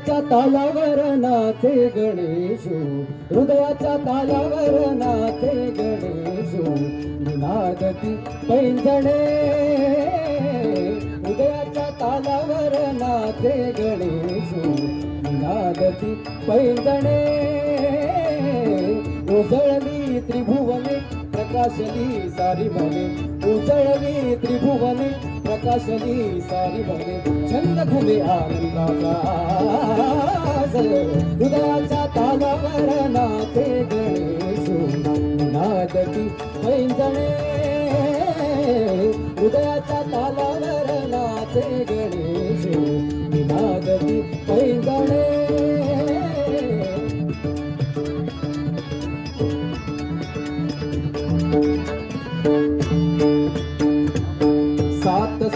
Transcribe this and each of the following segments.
हृदयाच्या तालावर नाचे गणेशू हृदयाच्या तालावर नाचे गणेश निनादती पैंजणे हृदयाच्या तालावर नाचे गणेश निनादती पैंजणे उजळली त्रिभु प्रकाशली सारी भले उजळली त्रिभुवने प्रकाशली सारी भले छंद घुमे आनंदाचा आज. हृदयाच्या तालावर नाचे गणेशू नादती पैंजणे हृदयाच्या तालावर नाचे गणेशू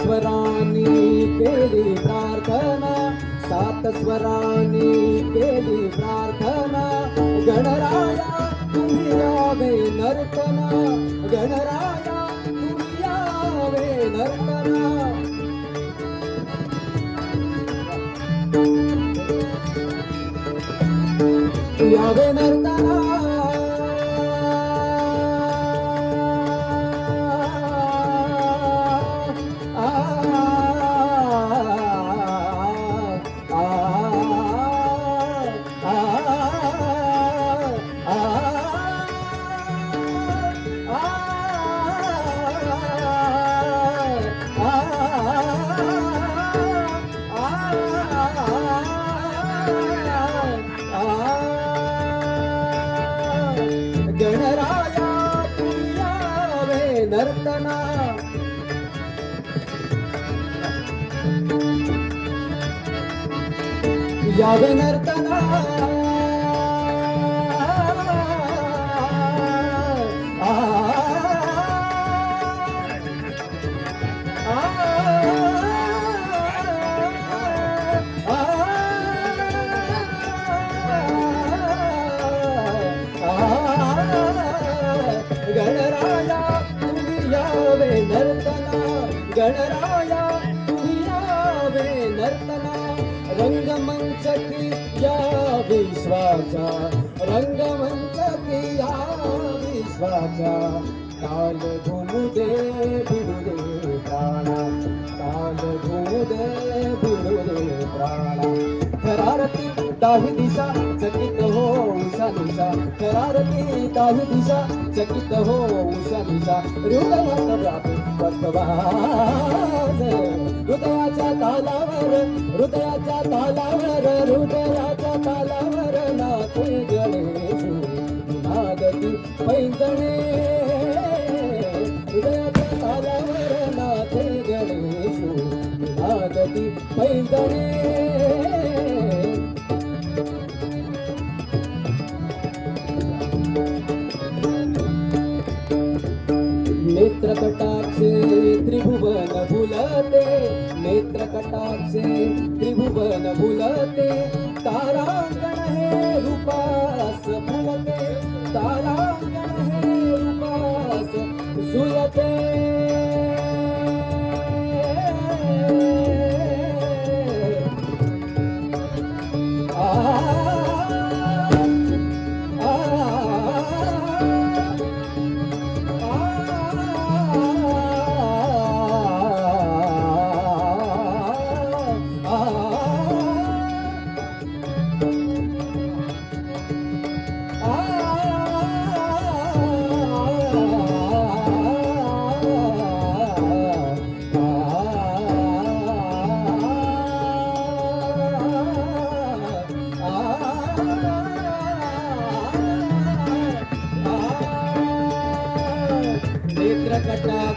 स्वरानी केली प्रार्थना सात स्वरानी केली प्रार्थना. गणराया तुम्ही यावे नर्तना. गणराया तुम्ही यावे नर्तना. यावे नर्तना. गणराया तुयावे नर्तना। यावे नर्तना। गणराया नर्तना गणराया तुम्ही यावे नर्तना रंगमंच की या विश्वाचा रंगमंच की या विश्वाचा. काल घुमू दे भिडू दे प्राणा काल घुमू दे भिडू दे प्राणा. थरारती दाही दिशा चकित हो उषा निशा थरारती दाही दिशा चकित हो उषा निशा हृदयात व्यापी भक्तवाज हृदयाच्या तालावर हृदयाच्या तालावर हृदयाच्या तालावर नाचे गणेश नागती पैंजणे हृदयाच्या तालावर नाचे गणेश नागती पैंजणे. नेत्रकटाक्षे त्रिभुवन भुलते नेत्रकटाक्षे त्रिभुवन भुलते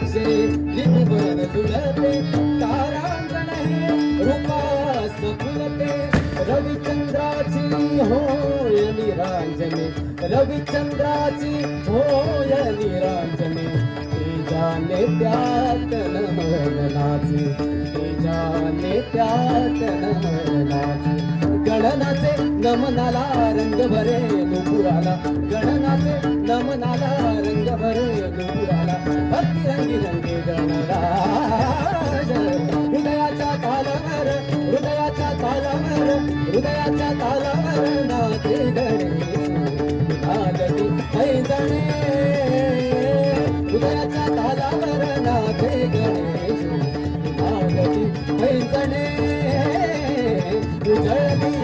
नेत्रकटाक्षे त्रिभुवन झुलते तारांगण हे रूपा फुलते. रविचंद्राची होय निरांजने रविचंद्राची होय निरांजने तेजाने त्यात नमनाची तेजाने त्यात नमनाची. गणनाचे नमनाला रंग भरे नुपुराला गणनाचे नमनाला रंग भरे नुपुराला भक्ती रंगी रंगे गणरा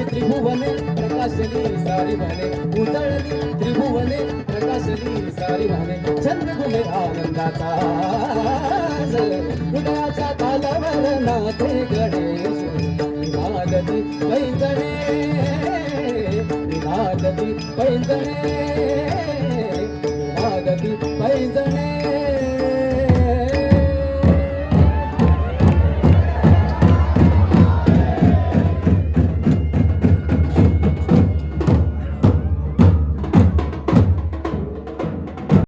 त्रिभुवने प्रकाशली सारी म्हणे उजळली त्रिभुवने प्रकाशली सारी म्हणे छंद गुणे आनंदाचा हृदयाच्या तालावर नाचे गणेश पैंजणे. पैंजणे. नागती पैंजणे